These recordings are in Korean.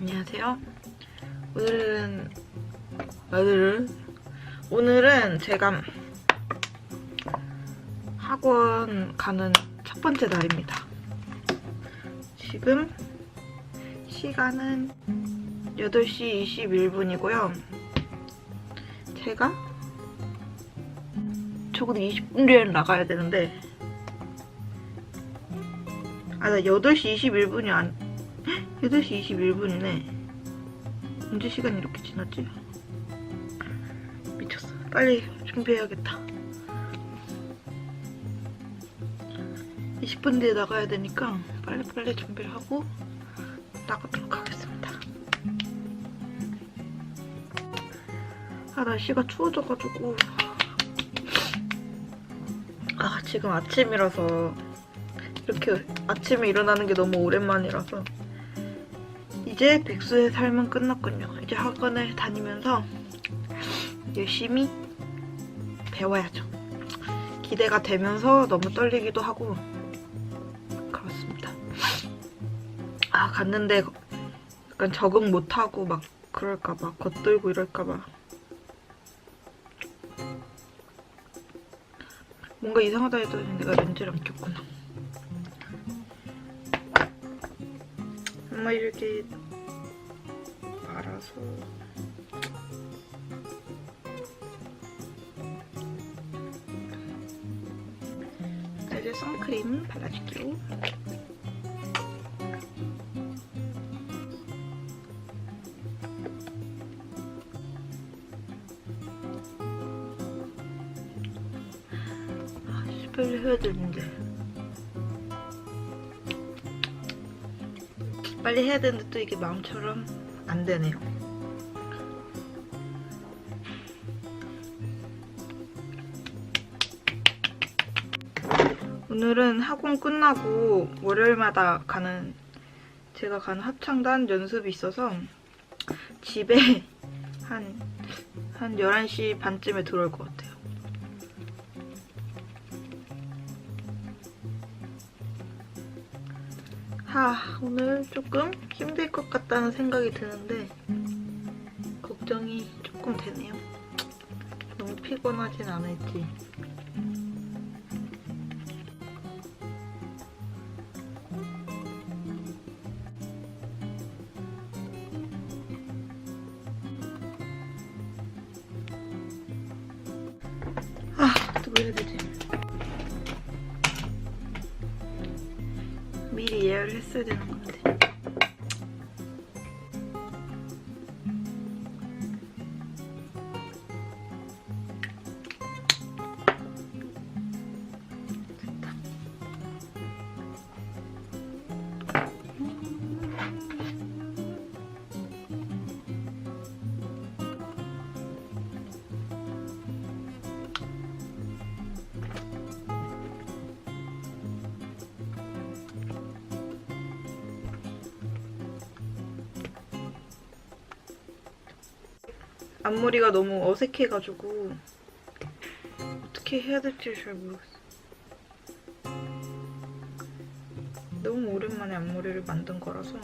안녕하세요. 오늘은 오늘은 오늘은 제가 학원 가는 첫 번째 날입니다. 지금 시간은 8시 21분이고요. 제가 적어도 20분 뒤에 나가야 되는데 아, 나 8시 21분이 안 8시 21분이네. 언제 시간이 이렇게 지났지? 미쳤어. 빨리 준비해야겠다. 20분 뒤에 나가야 되니까 빨리빨리 준비를 하고 나가도록 하겠습니다. 아, 날씨가 추워져가지고. 아, 지금 아침이라서 이렇게 아침에 일어나는 게 너무 오랜만이라서 이제 백수의 삶은 끝났군요. 이제 학원을 다니면서 열심히 배워야죠. 기대가 되면서 너무 떨리기도 하고 그렇습니다. 아 갔는데 약간 적응 못하고 막 그럴까봐 겉돌고 이럴까봐 뭔가 이상하다 했더니 내가 렌즈를 안 꼈구나. 엄마 이렇게 자, 이제 선크림 발라줄게요. 아, 씨, 빨리 해야 되는데. 빨리 해야 되는데 또 이게 마음처럼 안 되네요. 오늘은 학원 끝나고 월요일마다 가는 제가 가는 합창단 연습이 있어서 집에 한, 한 11시 반쯤에 들어올 것 같아요. 하, 오늘 조금 힘들 것 같다는 생각이 드는데 걱정이 조금 되네요. 너무 피곤하진 않을지. 해야 되지? 미리 예약을 했어야 되는 것 같아. 앞머리가 너무 어색해가지고 어떻게 해야 될지 잘 모르겠어. 너무 오랜만에 앞머리를 만든 거라서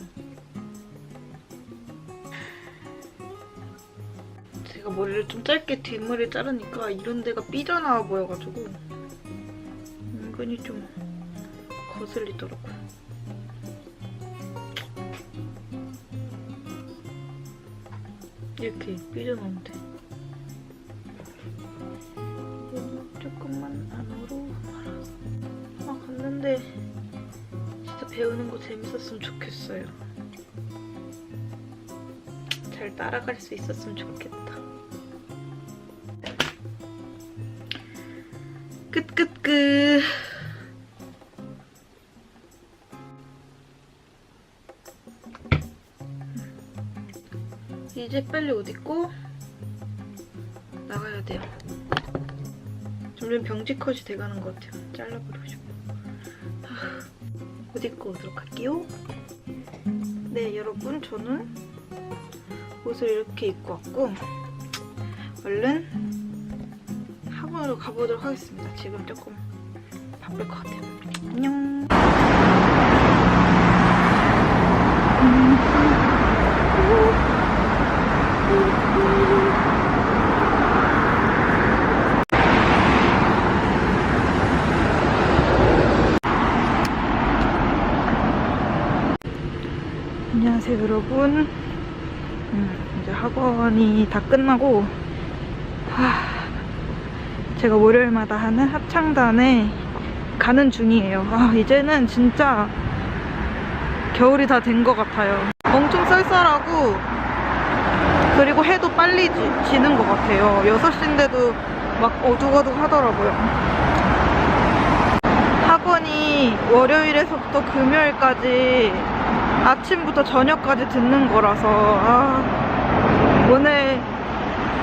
제가 머리를 좀 짧게 뒷머리 자르니까 이런 데가 삐져나와 보여가지고 은근히 좀 거슬리더라고요. 이렇게 삐져나오면 돼. 이거는 조금만 안으로 말아서. 아, 갔는데 진짜 배우는 거 재밌었으면 좋겠어요. 잘 따라갈 수 있었으면 좋겠다. 끝끝끝. 이제 빨리 옷 입고 나가야 돼요. 점점 병지 컷이 돼가는 것 같아요. 잘라버리고 싶어. 하, 옷 입고 오도록 할게요. 네, 여러분, 저는 옷을 이렇게 입고 왔고 얼른 학원으로 가보도록 하겠습니다. 지금 조금 바쁠 것 같아요. 안녕. 안녕하세요 여러분 음, 이제 학원이 다 끝나고 하, 제가 월요일마다 하는 합창단에 가는 중이에요. 아, 이제는 진짜 겨울이 다 된 것 같아요. 엄청 쌀쌀하고 그리고 해도 빨리 지, 지는 것 같아요. 6시인데도 막 어둑어둑 하더라고요. 학원이 월요일에서부터 금요일까지 아침부터 저녁까지 듣는 거라서 아, 오늘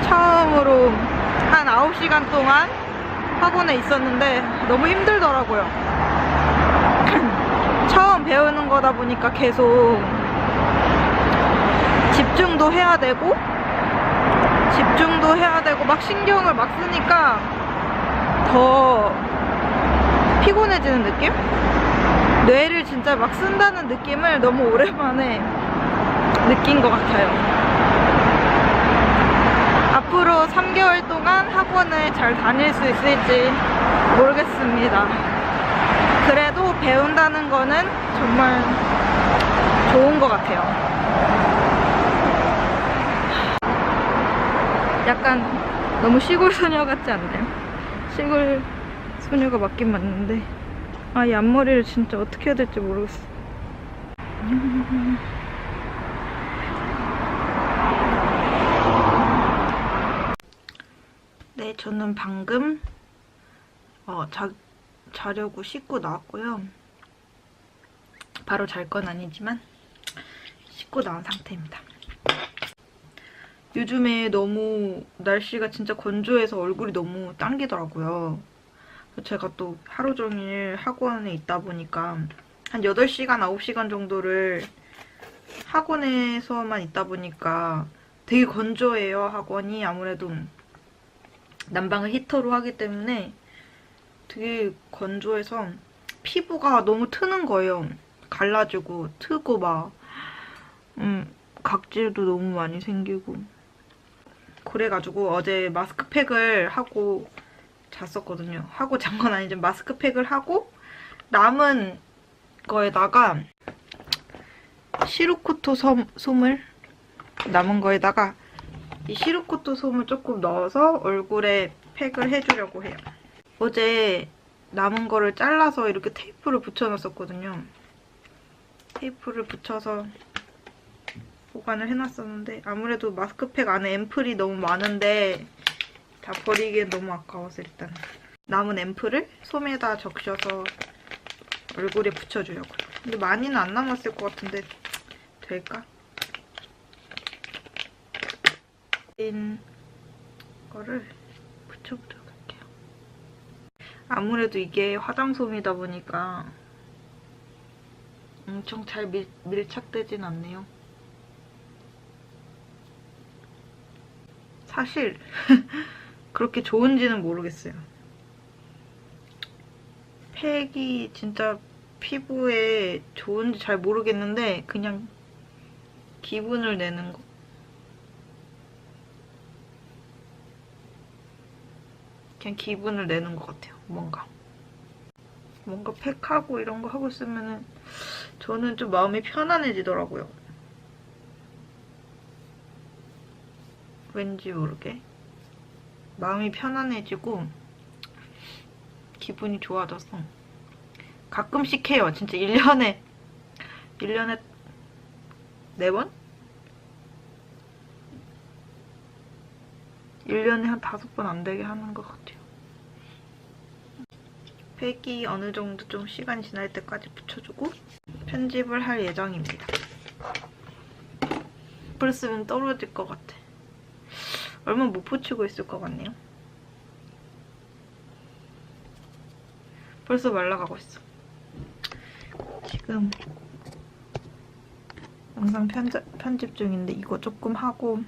처음으로 한 9시간 동안 학원에 있었는데 너무 힘들더라고요. 처음 배우는 거다 보니까 계속 집중도 해야 되고 집중도 해야 되고 막 신경을 막 쓰니까 더 피곤해지는 느낌? 뇌를 진짜 막 쓴다는 느낌을 너무 오랜만에 느낀 것 같아요. 앞으로 3개월 동안 학원을 잘 다닐 수 있을지 모르겠습니다. 그래도 배운다는 거는 정말 좋은 것 같아요. 약간 너무 시골 소녀 같지 않나요? 시골 소녀가 맞긴 맞는데 아, 이 앞머리를 진짜 어떻게 해야 될지 모르겠어. 네, 저는 방금 어, 자, 자려고 씻고 나왔고요. 바로 잘 건 아니지만 씻고 나온 상태입니다. 요즘에 너무 날씨가 진짜 건조해서 얼굴이 너무 당기더라고요. 제가 또 하루 종일 학원에 있다 보니까 한 8시간, 9시간 정도를 학원에서만 있다 보니까 되게 건조해요, 학원이. 아무래도 난방을 히터로 하기 때문에 되게 건조해서 피부가 너무 트는 거예요. 갈라지고, 트고 막, 음, 각질도 너무 많이 생기고. 그래가지고 어제 마스크팩을 하고 잤었거든요. 하고 잔 건 아니지만 마스크팩을 하고 남은 거에다가 시루코토 솜, 솜을 남은 거에다가 이 시루코토 솜을 조금 넣어서 얼굴에 팩을 해주려고 해요. 어제 남은 거를 잘라서 이렇게 테이프를 붙여놨었거든요. 테이프를 붙여서 보관을 해놨었는데 아무래도 마스크팩 안에 앰플이 너무 많은데 다 버리기엔 너무 아까워서 일단 남은 앰플을 솜에다 적셔서 얼굴에 붙여주려고요. 근데 많이는 안 남았을 것 같은데 될까? 인 거를 붙여보도록 할게요. 아무래도 이게 화장솜이다 보니까 엄청 잘 밀, 밀착되진 않네요. 사실 그렇게 좋은지는 모르겠어요. 팩이 진짜 피부에 좋은지 잘 모르겠는데 그냥 기분을 내는 거. 그냥 기분을 내는 것 같아요. 뭔가. 뭔가 팩하고 이런 거 하고 있으면은 저는 좀 마음이 편안해지더라고요. 왠지 모르게. 마음이 편안해지고 기분이 좋아져서 가끔씩 해요. 진짜 1년에 1년에 4번? 1년에 한 5번 안 되게 하는 것 같아요. 팩이 어느 정도 좀 시간이 지날 때까지 붙여주고 편집을 할 예정입니다. 불 쓰면 떨어질 것 같아. 얼마 못 붙이고 있을 것 같네요. 벌써 말라가고 있어. 지금 영상 편집, 편집 중인데 이거 조금 하고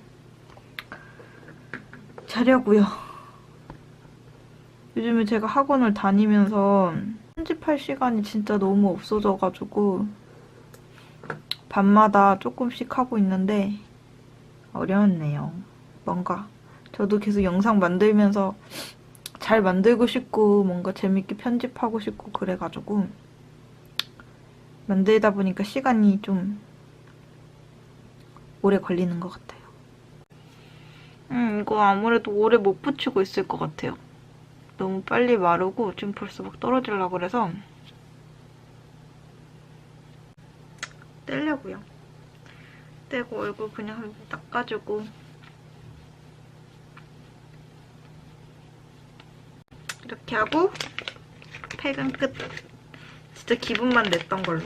자려고요. 요즘에 제가 학원을 다니면서 편집할 시간이 진짜 너무 없어져가지고 밤마다 조금씩 하고 있는데 어려웠네요. 뭔가 저도 계속 영상 만들면서 잘 만들고 싶고 뭔가 재밌게 편집하고 싶고 그래가지고 만들다 보니까 시간이 좀 오래 걸리는 것 같아요. 음, 이거 아무래도 오래 못 붙이고 있을 것 같아요. 너무 빨리 마르고 지금 벌써 막 떨어지려고 그래서 떼려고요. 떼고 얼굴 그냥 닦아주고 이렇게 하고 팩은 끝. 진짜 기분만 냈던 걸로.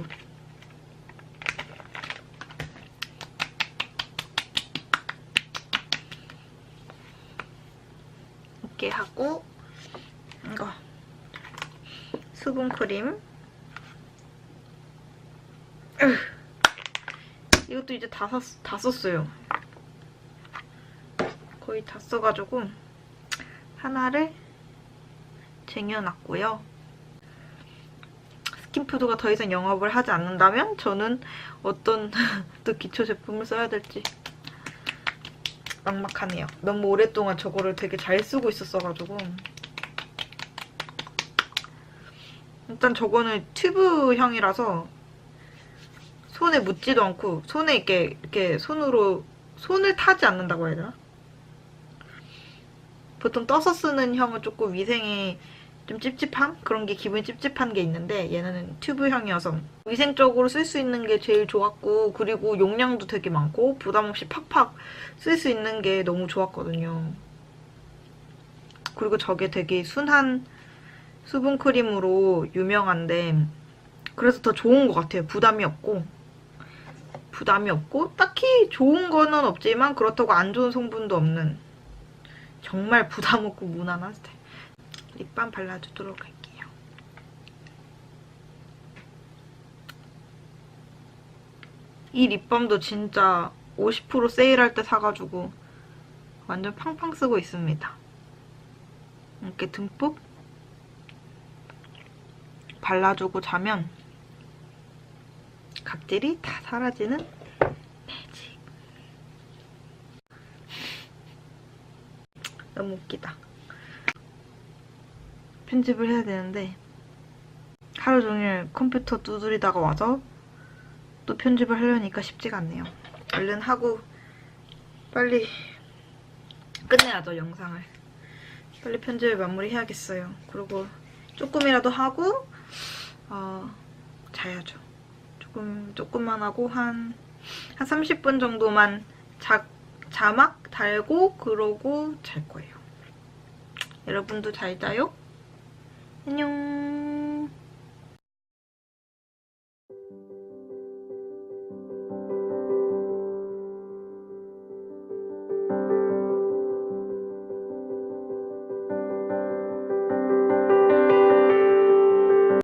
이렇게 하고 이거 수분 크림. 으. 이것도 이제 다, 샀, 다 썼어요. 거의 다 써가지고 하나를 쟁여놨고요. 스킨푸드가 더 이상 영업을 하지 않는다면 저는 어떤 또 기초 제품을 써야 될지 막막하네요. 너무 오랫동안 저거를 되게 잘 쓰고 있었어가지고 일단 저거는 튜브형이라서 손에 묻지도 않고 손에 이렇게 이렇게 손으로 손을 타지 않는다고 해야 되나? 보통 떠서 쓰는 형은 조금 위생이 좀 찝찝함? 그런 게 기분이 찝찝한 게 있는데 얘는 튜브형이어서 위생적으로 쓸 수 있는 게 제일 좋았고 그리고 용량도 되게 많고 부담 없이 팍팍 쓸 수 있는 게 너무 좋았거든요. 그리고 저게 되게 순한 수분 크림으로 유명한데 그래서 더 좋은 것 같아요. 부담이 없고 부담이 없고 딱히 좋은 거는 없지만 그렇다고 안 좋은 성분도 없는 정말 부담 없고 무난한 스타일. 립밤 발라주도록 할게요. 이 립밤도 진짜 50% 세일할 때 사가지고 완전 팡팡 쓰고 있습니다. 이렇게 듬뿍 발라주고 자면 각질이 다 사라지는 매직. 너무 웃기다. 편집을 해야 되는데 하루 종일 컴퓨터 두드리다가 와서 또 편집을 하려니까 쉽지가 않네요. 얼른 하고 빨리 끝내야죠, 영상을. 빨리 편집을 마무리해야겠어요. 그리고 조금이라도 하고 어, 자야죠. 조금 조금만 하고 한, 한 30분 정도만 자, 자막 달고 그러고 잘 거예요. 여러분도 잘 자요? 안녕.